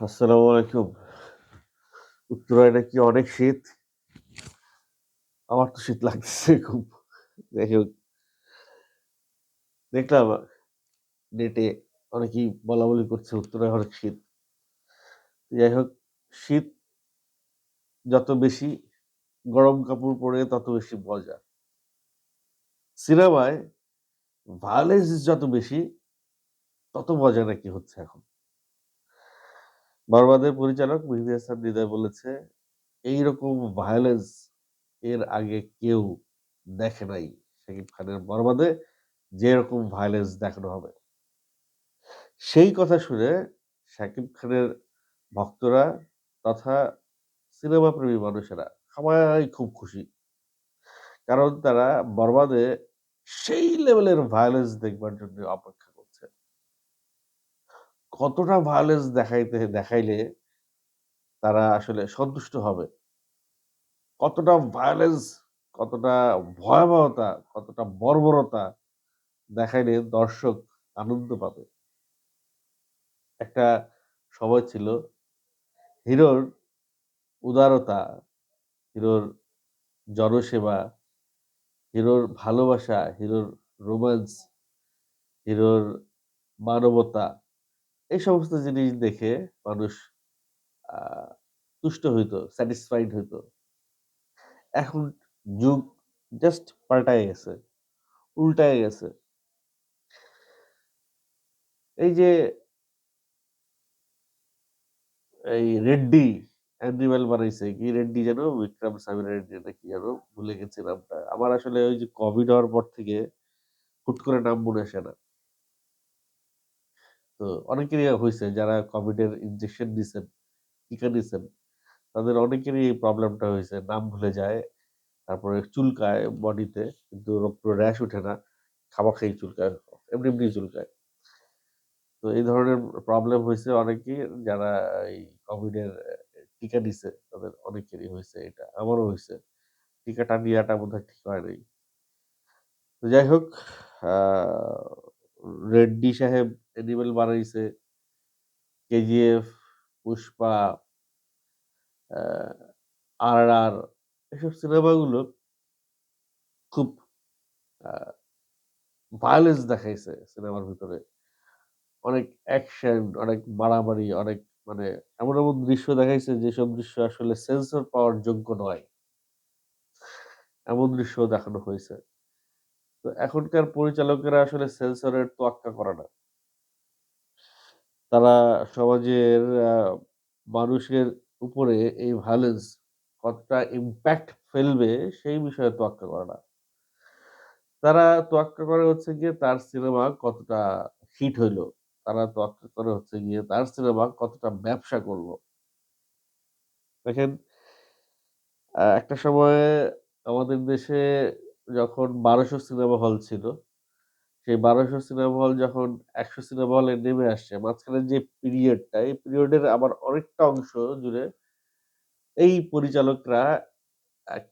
আসসালামু আলাইকুম। উত্তরায় নাকি অনেক শীত। আমার তো শীত লাগতেছে খুব। যাই হোক দেখলাম নেটে অনেকেই বলাবলি করছে উত্তরায় অনেক শীত। যাই হোক, শীত যত বেশি গরম কাপড় পরে তত বেশি মজা। সিনেমায় ভায়োলেন্স যত বেশি, তত মজা নাকি হচ্ছে এখন। বরবাদের পরিচালক মেহেদী হাসান হৃদয় বলেছে, "এইরকম ভায়োলেন্স এর আগে কেউ দেখে নাই শাকিব খানের বরবাদে যেরকম ভায়োলেন্স দেখানো হবে।" সেই কথা শুনে শাকিব খানের ভক্তরা তথা সিনেমাপ্রেমী মানুষেরা সবাই খুব খুশি। কারণ তারা বরবাদে সেই লেভেলের ভায়োলেন্স দেখবার জন্য অপেক্ষা। কতটা ভায়োলেন্স দেখাইতে দেখাইলে তারা আসলে সন্তুষ্ট হবে? কতটা ভায়োলেন্স, কতটা ভয়াবহতা, কতটা বর্বরতা দেখাইলে দর্শক আনন্দ পাবে? একটা সময় ছিল হিরোর উদারতা, হিরোর জনসেবা, হিরোর ভালোবাসা, হিরোর রোমান্স, হিরোর মানবতা এই সমস্ত জিনিস দেখে মানুষ তুষ্ট হইতো, স্যাটিসফাইড হইতো। এখন যুগ জাস্ট পাল্টায়ে গেছে, উল্টায়ে গেছে। এই যে এই রেড্ডি অ্যানিমেল বানাইছে। কি রেড্ডি যেন? বিক্রম সামিরা রেড্ডি না কি যেন? ভুলে গেছি নামটা। আমার আসলে ওই যে কোভিড হওয়ার পর থেকে হুট করে নাম মনে আসে না। তো অনেকেরই হয়েছে যারা কোভিডের ইনজেকশন নিছেন, টিকা নিছেন, তাদের অনেকেরই এই প্রবলেমটা হয়েছে নাম ভুলে যায়। তারপরে চুলকায় বডিতে কিন্তু পুরো র‍্যাশ উঠে না। খামাখাই চুলকায়। এমনি, এমনি চুলকায়। তো এই ধরনের প্রবলেম হয়েছে অনেকের যারা এই কোভিডের টিকা নিছে তাদের অনেকেরই হয়েছে এটা। আমারও হয়েছে টিকাটা নেয়াটা বোধহয় ঠিক হয় নাই। তো যাই হোক রেড্ডি সাহেব অ্যানিমেল বানাইছে। কেজিএফ, পুষ্পা, আ আর এসব সিনেমাগুলো খুব ভায়োলেন্স দেখাইছে সিনেমার ভিতরে। অনেক অ্যাকশন, অনেক মারামারি, অনেক মানে এমন, এমন দৃশ্য দেখাইছে যেসব দৃশ্য আসলে সেন্সর পাওয়ার যোগ্য নয়। এমন দৃশ্য দেখানো হইছে। তো এখনকার পরিচালকেরা আসলে সেন্সরের তোয়াক্কা করে না। তারা সমাজের মানুষের উপরে এই ভায়োলেন্স কতটা ইম্প্যাক্ট ফেলবে সেই বিষয়ে তোয়াক্কা করে না। তারা তোয়াক্কা করে হচ্ছে গিয়ে তার সিনেমা কতটা হিট হইল। তারা তোয়াক্কা করে হচ্ছে গিয়ে তার সিনেমা কতটা ব্যবসা করল। দেখেন একটা সময়ে আমাদের দেশে যখন ১২০০ সিনেমা হল ছিল, সেই ১২০০ সিনেমা হল যখন ১০০ সিনেমা হলে নেমে আসছে, মাঝখানে যে পিরিয়ডটা, এই পিরিয়ডের আবার অনেকটা অংশ জুড়ে এই পরিচালকরা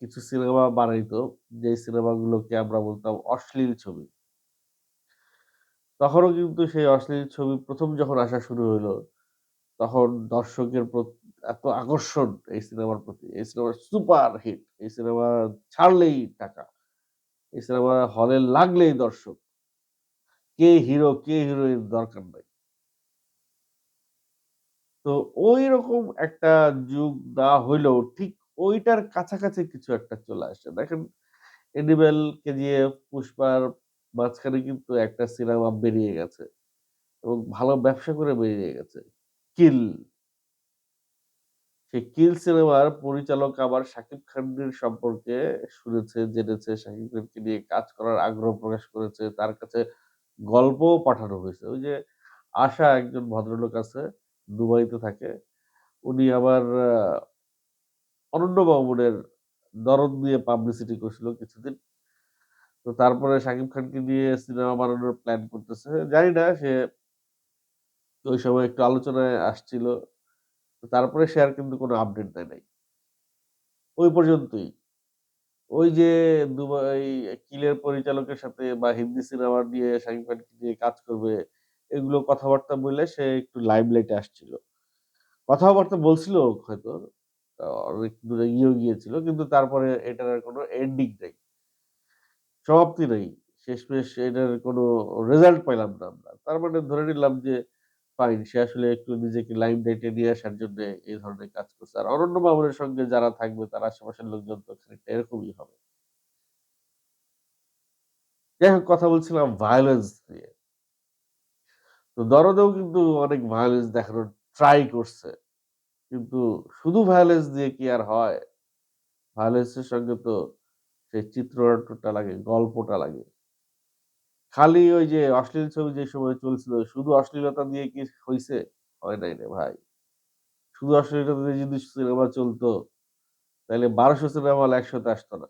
কিছু সিনেমা বানাইতো, যেই সিনেমাগুলোকে আমরা বলতাম অশ্লীল ছবি। তখনও কিন্তু সেই অশ্লীল ছবি প্রথম যখন আসা শুরু হইল, তখন দর্শকের এত আকর্ষণ এই সিনেমার প্রতি। এই সিনেমা সুপার হিট। এই সিনেমা ছাড়লেই টাকা। সিনেমা হলে লাগলেই দর্শক। কে হিরো, কে হিরোইন দরকার নাই। তো ঐরকম একটা যুগ না হইলেও ঠিক ওইটার কাছাকাছি কিছু একটা চলে আসছে। দেখেন অ্যানিমেল, কেজিএফ, পুষ্পার মাঝখানে কিন্তু একটা সিনেমা বেরিয়ে গেছে এবং ভালো ব্যবসা করে বেরিয়ে গেছে। কিল। সেই কিল সিনেমার পরিচালক আবার শাকিব খানের সম্পর্কে শুনেছে, জেনেছে, শাকিব খানকে নিয়ে কাজ করার আগ্রহ প্রকাশ করেছে। তার কাছে গল্পও পাঠানো হয়েছে। ওই যে আশা একজন ভদ্রলোক আছে, দুবাইতে থাকে। উনি আবার অনন্য মামুনের দরদ নিয়ে পাবলিসিটি করছিল কিছুদিন। তো তারপরে শাকিব খানকে নিয়ে সিনেমা বানানোর প্ল্যান করতেছে। জানি না সে ওই সময় একটু আলোচনায় আসছিল। তারপরে সে আর কিন্তু কোনো আপডেট দেয় নাই। ওই পর্যন্তই। ওই যে দুবাই কিলের পরিচালকের সাথে বা হিন্দি সিনেমা নিয়ে শাকিব খানকে নিয়ে কাজ করবে, এগুলো কথাবার্তা বইলে সে একটু লাইমলাইট আসছিল। কথাবার্তা বলছিল হয়তো অনেক দূরে ইয়েও গিয়েছিল। কিন্তু তারপরে এটার আর কোনো এন্ডিং নেই সমাপ্তি নাই। শেষমেশ এটার কোনো রেজাল্ট পাইলাম না আমরা। তার মানে ধরে নিলাম যে ফাইন সে আসলে একটু নিজেকে লাইমলাইট নিয়ে আসার জন্যে এই ধরনের কাজ করছে। আর অনন্য মামুনের সঙ্গে যারা থাকবে তার আশেপাশের লোকজন তো খানিকটা এরকমই হবে। যাই হোক কথা বলছিলাম ভায়োলেন্স নিয়ে। তো দরদেও কিন্তু অনেক ভায়োলেন্স দেখানোর ট্রাই করছে। কিন্তু শুধু ভায়োলেন্স দিয়ে কি আর হয়? ভায়োলেন্সের সঙ্গে তো সেই চিত্রনাট্যটা লাগে, গল্পটা লাগে। খালি ওই যে অশ্লীল ছবি যে সময় চলছিল, শুধু অশ্লীলতা দিয়ে কি হইছে? হয় নাই রে ভাই। শুধু অশ্লীলতা দিয়ে যদি সিনেমা চলতো, তাইলে ১২০০ সিনেমা ১০০ আসতো না।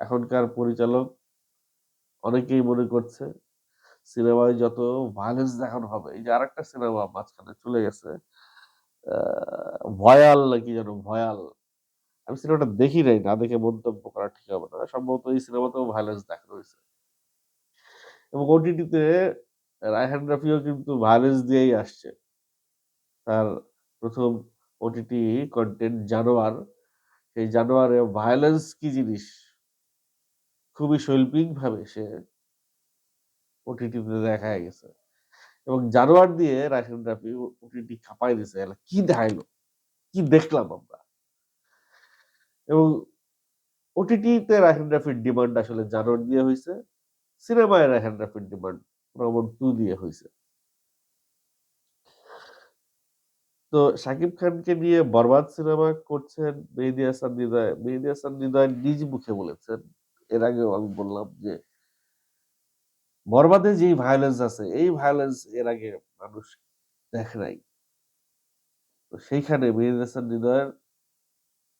এখনকার পরিচালক অনেকেই মনে করছে সিনেমায় যত ভায়োলেন্স দেখানো হবে এই যে আরেকটা সিনেমা মাঝখানে চলে গেছে ভয়াল নাকি যেন ভয়াল। আমি সিনেমাটা দেখি নাই। না দেখে মন্তব্য করা ঠিক হবে না। সম্ভবত এই সিনেমাতেও ভায়োলেন্স দেখানো হইছে। এবং ওটিটিতে রায়হান রাফিও কিন্তু ভায়োলেন্স দিয়েই আসছে। তার প্রথম ওটিটি কন্টেন্ট 'জানোয়ার'। সেই 'জানোয়ারে' ভায়োলেন্স কি জিনিস খুবই শৈল্পিকভাবে সে ওটিটিতে দেখা গেছে। এবং 'জানোয়ার' দিয়ে রায়হান রাফি ওটিটি খাপায় দিছে। কি দেখাইলো? কি দেখলাম আমরা? এবং ওটিটিতে রায়হান রাফির ডিমান্ড আসলে 'জানোয়ার' দিয়ে হইছে। সিনেমায় ডিমান্ড 2' দিয়ে হইছে। তো শাকিব খানকে নিয়ে 'বরবাদ' সিনেমা করছেন মেহেদী হাসান। মেহেদী হাসান নিজ মুখে বলেছেন। এর আগেও আমি বললাম যে 'বরবাদে' যেই ভায়োলেন্স আছে, এই ভায়োলেন্স এর আগে মানুষ দেখে নাই। তো সেইখানে মেহেদী হাসান হৃদয়ের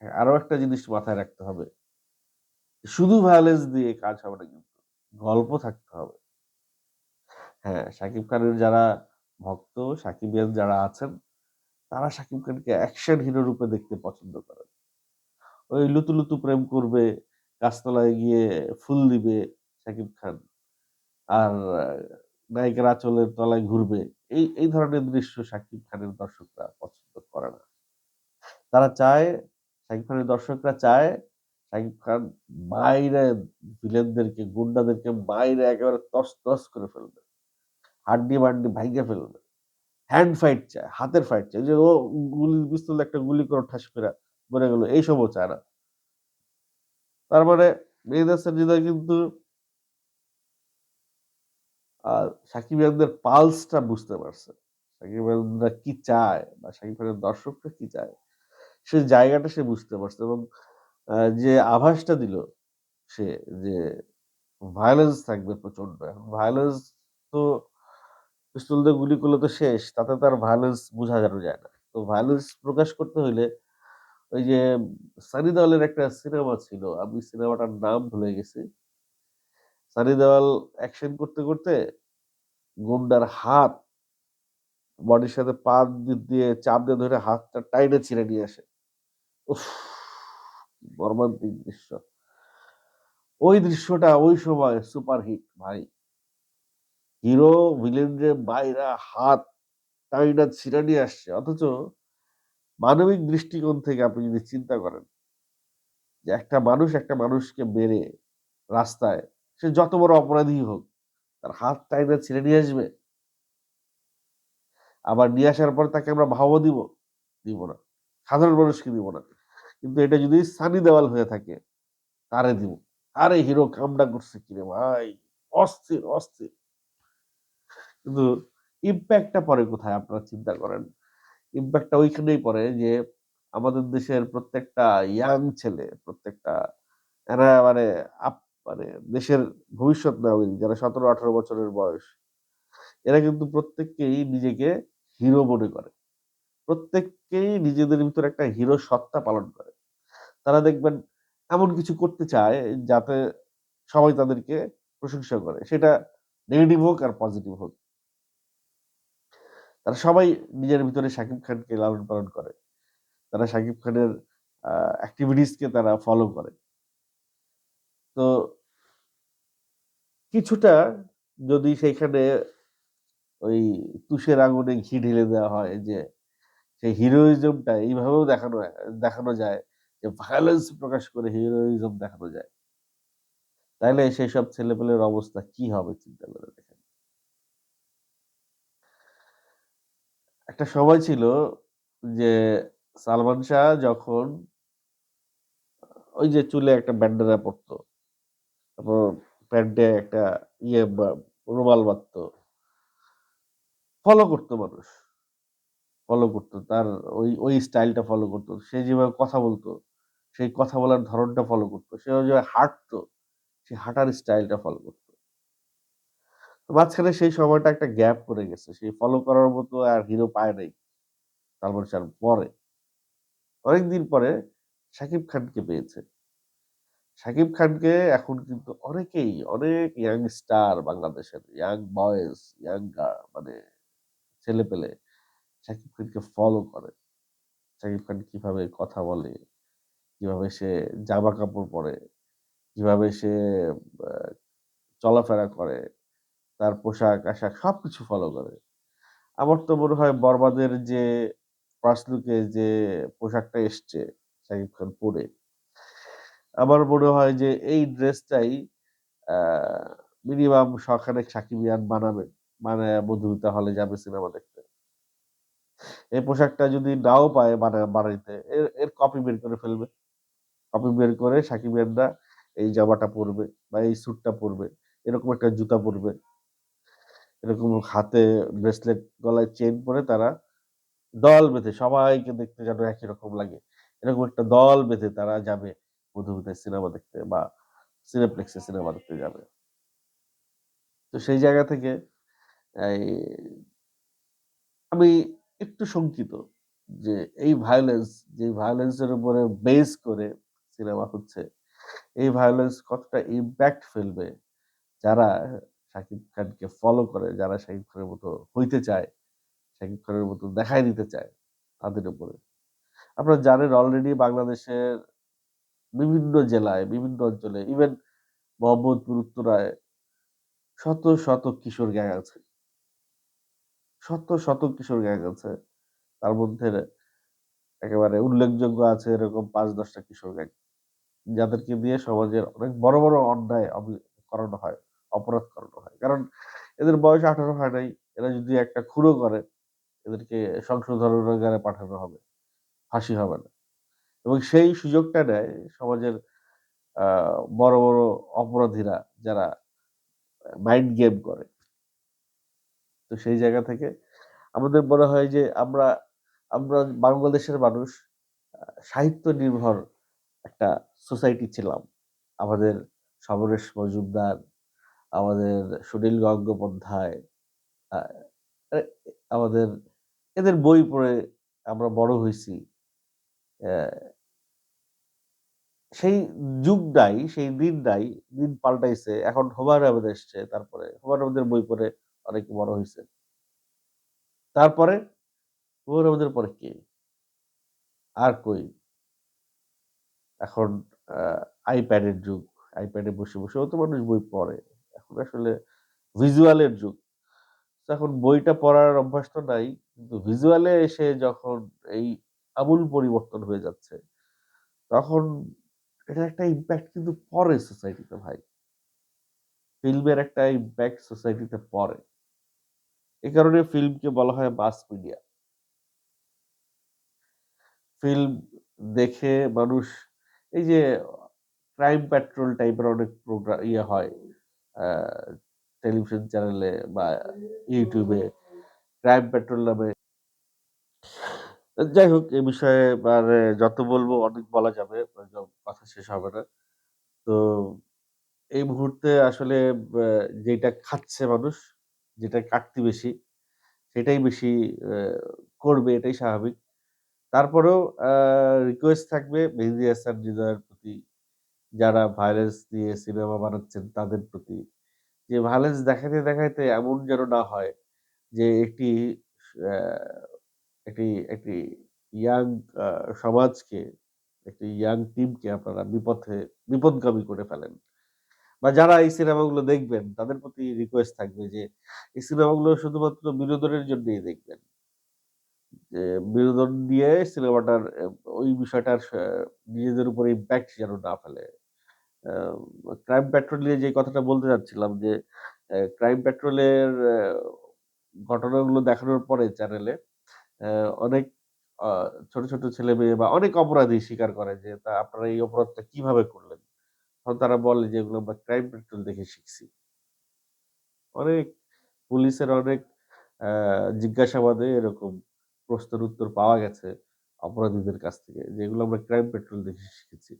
হ্যাঁ, আরও একটা জিনিস মাথায় রাখতে হবে। শুধু ভায়োলেন্স দিয়ে কাজ হবে না কিন্তু। গল্প থাকতে হবে। হ্যাঁ, শাকিব খানের যারা ভক্ত, সাকিবিয়ান যারা আছেন, তারা শাকিব খানকে অ্যাকশন হিরো রূপে দেখতে পছন্দ করেন। ওই লুতু, লুতু প্রেম করবে, গাছতলায় গিয়ে ফুল দিবে শাকিব খান। আর নায়িকার আঁচলের তলায় ঘুরবে। এই, এই ধরনের দৃশ্য শাকিব খানের দর্শকরা পছন্দ করে না। তারা চায় শাকিব খানের দর্শকরা চায় শাকিব খান মাইরে ভিলেনদেরকে, গুন্ডাদেরকে মাইরে একেবারে তছনছ করে ফেলবে। হাড্ডি-মাড্ডি ভাইঙ্গা ফেলবে। হ্যান্ড ফাইট চায়, হাতের ফাইট চায়। যে ও গুলি পিস্তলে একটা গুলি করে ঠাস কইরা মরে গেল। এইসবও চায় না। তার মানে মেহেদী হৃদয় কিন্তু আর সাকিবিয়ানদের পালসটা বুঝতে পারছে। সাকিবিয়ানরা কি চায় বা শাকিব খানের দর্শকরা কি চায়, সেই জায়গাটা সে বুঝতে পারছে এবং যে আভাসটা দিল সে যে ভায়োলেন্স থাকবে প্রচণ্ড। এখন ভায়োলেন্স তো পিস্তল দিয়ে গুলি করলে তো শেষ। তাতে তো আর ভায়োলেন্স বুঝানো যায় না। তো ভায়োলেন্স প্রকাশ করতে হইলে ওই যে সানি দেওয়ালের একটা সিনেমা ছিল। আমি সিনেমাটার নাম ভুলে গেছি। সানি দেওয়াল অ্যাকশন করতে, করতে গুন্ডার হাত বডির সাথে পা দিয়ে চাপ দিয়ে ধরে হাতটা টাইনে ছিঁড়ে নিয়ে আসে। উফ! মর্মান্তিক দৃশ্য। ওই দৃশ্যটা ওই সময় সুপারহিট ভাই। হিরো ভিলেনরে মাইরা হাত নিয়ে আসছে। অথচ মানবিক দৃষ্টিকোণ থেকে আপনি যদি চিন্তা করেন যে একটা মানুষ একটা মানুষকে মেরে রাস্তায় সে যত বড় অপরাধী হোক, তার হাত টাইনা ছিঁড়ে নিয়ে আসবে? আবার নিয়ে আসার পর তাকে আমরা ভাবও দিব? দিব না। সাধারণ মানুষকে দিব না। কিন্তু এটা যদি সানি দেওয়াল হয়ে থাকে, তারে দিব। আরে হিরো কামডা করছে কিরে ভাই! অস্থির, অস্থির। কিন্তু ইম্প্যাক্টটা পরে কোথায় আপনারা চিন্তা করেন। ইমপ্যাক্ট টা ওইখানেই পড়ে যে আমাদের দেশের প্রত্যেকটা ইয়াং ছেলে, প্রত্যেকটা এরা মানে আপ মানে দেশের ভবিষ্যৎ নাগরিক যারা ১৭-১৮ বছরের বয়স। এরা কিন্তু প্রত্যেককেই নিজেকে হিরো মনে করে। প্রত্যেককেই নিজেদের ভিতরে একটা হিরো সত্তা পালন করে। তারা দেখবেন এমন কিছু করতে চায় যাতে সবাই তাদেরকে প্রশংসা করে। সেটা নেগেটিভ হোক আর পজিটিভ হোক। তারা সবাই নিজের ভিতরে শাকিব খানকে লালন-পালন করে। তারা শাকিব খানের, আ অ্যাক্টিভিটিস তারা ফলো করে। তো কিছুটা যদি সেইখানে ওই তুষের আগুনে ঘি ঢেলে দেওয়া হয় যে, সেই হিরোইজমটা এইভাবেও দেখানো দেখানো যায় ভায়োলেন্স প্রকাশ করে হিরোইজম দেখানো যায়। তাইলে সেই সব ছেলেপেলের অবস্থা কি হবে চিন্তা করে দেখেন। একটা সময় ছিল যে সালমান শাহ যখন ওই যে চুলে একটা ব্যান্ডেরা পড়তো তারপর প্যান্টে একটা ইয়ে রুমাল বাঁধতো। ফলো করতো মানুষ। ফলো করতো, তার ওই ওই স্টাইলটা ফলো করতো। সে যেভাবে কথা বলতো সেই কথা বলার ধরনটা ফলো করতো। সে যে হাঁটতো সেই হাঁটার স্টাইলটা ফলো করতো। মাঝখানে সেই সময়টা একটা গ্যাপ করে গেছে। সেই ফলো করার মতো আর হিরো পায় নাই। সালমান শাহর পরে অনেকদিন পরে শাকিব খানকে পেয়েছে। শাকিব খানকে এখন কিন্তু অনেকেই, অনেক ইয়াং স্টার বাংলাদেশের ইয়াং বয়েজ ইয়াং মানে ছেলে পেলে শাকিব খানকে ফলো করে। শাকিব খান কীভাবে কথা বলে কীভাবে সে জামা কাপড় পরে, কীভাবে সে চলাফেরা করে, তার পোশাক আশাক সবকিছু ফলো করে। আমার তো মনে হয় বরবাদের যে ফার্স্ট যে পোশাকটা এসছে শাকিব খান পরে, আমার মনে হয় যে এই ড্রেসটাই মিনিমাম শখানেক সাকিবিয়ান বানাবে মানে মধুমিতা হলে যাবে সিনেমা দেখতে। এই পোশাকটা যদি নাও পায় বানা, বানাইতে, এর এর কপি বের করে ফেলবে। কপি বের করে সাকিবিয়ানরা এই জামাটা পরবে বা এই স্যুটটা পরবে। এরকম একটা জুতা পরবে। এরকম হাতে ব্রেসলেট গলায় চেন পরে তারা দল বেঁধে, সবাইকে দেখতে যেন একই রকম লাগে। এরকম একটা দল বেঁধে তারা যাবে মধুমিতায় সিনেমা দেখতে বা সিনেপ্লেক্সে সিনেমা দেখতে যাবে। তো সেই জায়গা থেকে আমি একটু শঙ্কিত যে এই ভায়োলেন্স যে ভায়োলেন্সের উপরে বেস করে সিনেমা হচ্ছে। এই ভায়োলেন্স কতটা ইম্প্যাক্ট ফেলবে? যারা শাকিব খানকে ফলো করে, যারা শাকিব খানের মতো হইতে চায়, শাকিব খানের মতো দেখাই দিতে চায়, তাদের উপরে। আপনারা জানেন অলরেডি বাংলাদেশের বিভিন্ন জেলায়, বিভিন্ন অঞ্চলে ইভেন মোহাম্মদপুর, উত্তরায় শত শত কিশোর গ্যাং আছে। শত শত কিশোর গ্যাং আছে। তার মধ্যে একেবারে উল্লেখযোগ্য আছে এরকম পাঁচ দশটা কিশোর গ্যাং যাদেরকে দিয়ে সমাজের অনেক বড় বড় অন্যায় করানো হয়, অপরাধ করানো হয়। কারণ এদের বয়স আঠারো হয় নাই, এরা যদি একটা খুঁড়ো করে, এদেরকে সংশোধনাগারে পাঠানো হবে, ফাঁসি হবে না। এবং সেই সুযোগটা নেয় সমাজের বড় বড় অপরাধীরা যারা মাইন্ড গেম করে। তো সেই জায়গা থেকে আমাদের মনে হয় যে আমরা আমরা বাংলাদেশের মানুষ সাহিত্য নির্ভর একটা সোসাইটি ছিলাম। আমাদের সমরেশ মজুমদার, আমাদের সুনীল গঙ্গোপাধ্যায় আমাদের, এদের বই পড়ে আমরা বড় হয়েছি। সেই যুগটাই, সেই দিনটাই, দিন পাল্টাইছে। এখন হুমায়ুন আহমেদ এসছে, তারপরে হুমায়ুন আহমেদের বই পড়ে অনেক বড় হয়েছে। তারপরে হুমায়ুন আহমেদের পরে কে? আর কই? এখন আইপ্যাডের যুগ। আইপ্যাডে বসে বসেও তো মানুষ বই পড়ে। এখন আসলে ভিজুয়ালের যুগ। এখন বইটা পড়ার অভ্যাস তো নাই, কিন্তু ভিজুয়ালে এসে যখন এই আমূল পরিবর্তন হয়ে যাচ্ছে, তখন এটা একটা ইম্প্যাক্ট কিন্তু পড়ে সোসাইটিতে ভাই। ফিল্মের একটা ইম্প্যাক্ট সোসাইটিতে পড়ে এই কারণে ফিল্মকে বলা হয় মাস মিডিয়া ফিল্ম দেখে মানুষ এই যে ক্রাইম পেট্রোল টাইপের অনেক প্রোগ্রাম ইয়ে হয় টেলিভিশন চ্যানেলে বা ইউটিউবে ক্রাইম পেট্রোল নামে। যাই হোক, এ বিষয়ে মানে যত বলব অনেক বলা যাবে কথা শেষ হবে না। তো, এই মুহূর্তে আসলে যেটা খাচ্ছে মানুষ, যেটা কাটতি বেশি, সেটাই বেশি করবে, এটাই স্বাভাবিক। তারপরেও রিকোয়েস্ট থাকবে মেহেদি হাসান হৃদয়ের প্রতি। যারা ভায়োলেন্স দিয়ে সিনেমা বানাচ্ছেন, তাদের প্রতি। যে ভায়োলেন্স দেখাতে দেখাতে এমন যেন না হয় যে একটি একটি একটি ইয়াং সমাজকে, একটি ইয়াং টিমকে আপনারা বিপথে, বিপদগামী করে ফেলেন। বা যারা এই সিনেমাগুলো দেখবেন, তাদের প্রতি রিকোয়েস্ট থাকবে যে, এই সিনেমাগুলো শুধুমাত্র বিনোদনের জন্যই দেখবেন। বিনোদন দিয়ে সিনেমাটার ওই বিষয়টার নিজেদের উপরে ইম্প্যাক্ট যেন না ফেলে। ক্রাইম পেট্রোল নিয়ে যে কথাটা বলতে চাচ্ছিলাম যে, ক্রাইম পেট্রোলের ঘটনাগুলো দেখানোর পরে চ্যানেলে অনেক আ ছোট, ছেলে মেয়ে বা অনেক অপরাধী স্বীকার করে যে, তা আপনারা এই অপরাধটা কীভাবে করলেন? তখন তারা বলে যে, এগুলো আমরা ক্রাইম পেট্রোল দেখে শিখছি। অনেক পুলিশের অনেক জিজ্ঞাসাবাদে এরকম প্রশ্নের উত্তর পাওয়া গেছে অপরাধীদের কাছ থেকে। যেগুলো আমরা ক্রাইম পেট্রোল দেখে শিখেছি।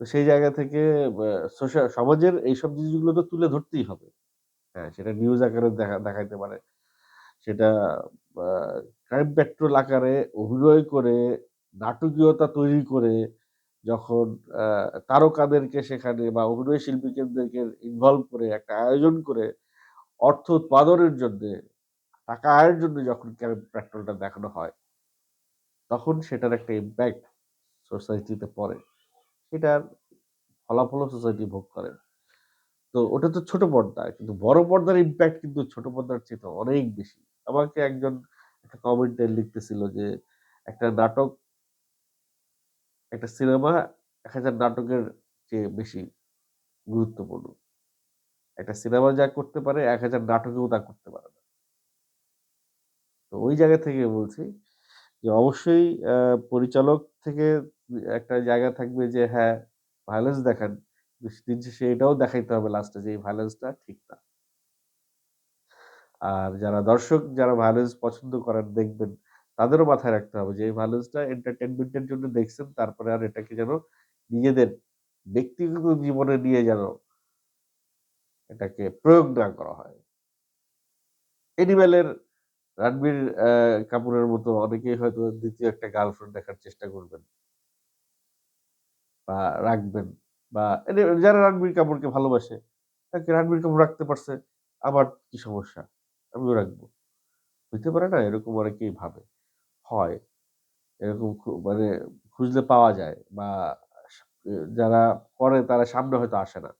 তো সেই জায়গা থেকে ব্যা সোশ্যা সমাজের এইসব জিনিসগুলো তো তুলে ধরতেই হবে। হ্যাঁ, সেটা নিউজ আকারে দেখা দেখাইতে পারে। সেটা ক্রাইম পেট্রোল আকারে অভিনয় করে, নাটকীয়তা তৈরি করে যখন তারকাদেরকে সেখানে বা অভিনয় শিল্পীদেরকে ইনভলভ করে একটা আয়োজন করে অর্থ উৎপাদনের জন্যে, টাকা আয়ের জন্য যখন পেট্রোলটা দেখানো হয় তখন সেটার একটা ইমপ্যাক্ট সোসাইটিতে পড়ে। সেটার ফলাফলও সোসাইটি ভোগ করে। তো ওটা তো ছোট পর্দা। কিন্তু বড় পর্দার ইমপ্যাক্ট কিন্তু ছোট পর্দার চাইতে অনেক বেশি। আমাকে একজন একটা কমেন্টে লিখতেছিল যে, একটা নাটক একটা সিনেমা ১০০০ নাটকের চেয়ে বেশি গুরুত্বপূর্ণ। একটা সিনেমা যা করতে পারে ১০০০ নাটকেও তা করতে পারে না। তো ওই জায়গা থেকে বলছি যে, অবশ্যই পরিচালক থেকে একটা জায়গা থাকবে যে, হ্যাঁ, ভায়োলেন্স দেখান। দিন শেষে এটাও দেখাইতে হবে লাস্টে যে, এই ভায়োলেন্সটা ঠিক না। আর যারা দর্শক যারা ভায়োলেন্স পছন্দ করেন দেখবেন, তাদেরও মাথায় রাখতে হবে যে, এই ভায়োলেন্সটা এন্টারটেইনমেন্ট এর জন্য দেখছেন। তারপরে আর এটাকে যেন নিজেদের ব্যক্তিগত জীবনে নিয়ে যেন এটাকে প্রয়োগ না করা হয়। অ্যানিমেলের রণবীর অ্যা কাপুরের মতো অনেকেই হয়তো দ্বিতীয় একটা গার্লফ্রেন্ড দেখার চেষ্টা করবেন। বা রাখবেন বা যারা রণবীর কাপুরকে ভালোবাসে, তাকে রণবীর কাপুর রাখতে পারছে, আমার কি সমস্যা? আমিও রাখব। হইতে পারে না? এরকম অনেকেই ভাবে। হয়। এরকম মানে খুঁজলে পাওয়া যায় বা যারা করে তারা সামনে হয়তো আসে না।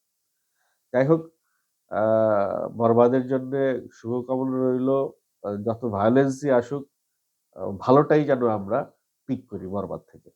যাই হোক, বরবাদের জন্যে শুভকামনা রইল। যত ভায়োলেন্সই আসুক, ভালোটাই যেন আমরা পিক করি বরবাদ থেকে।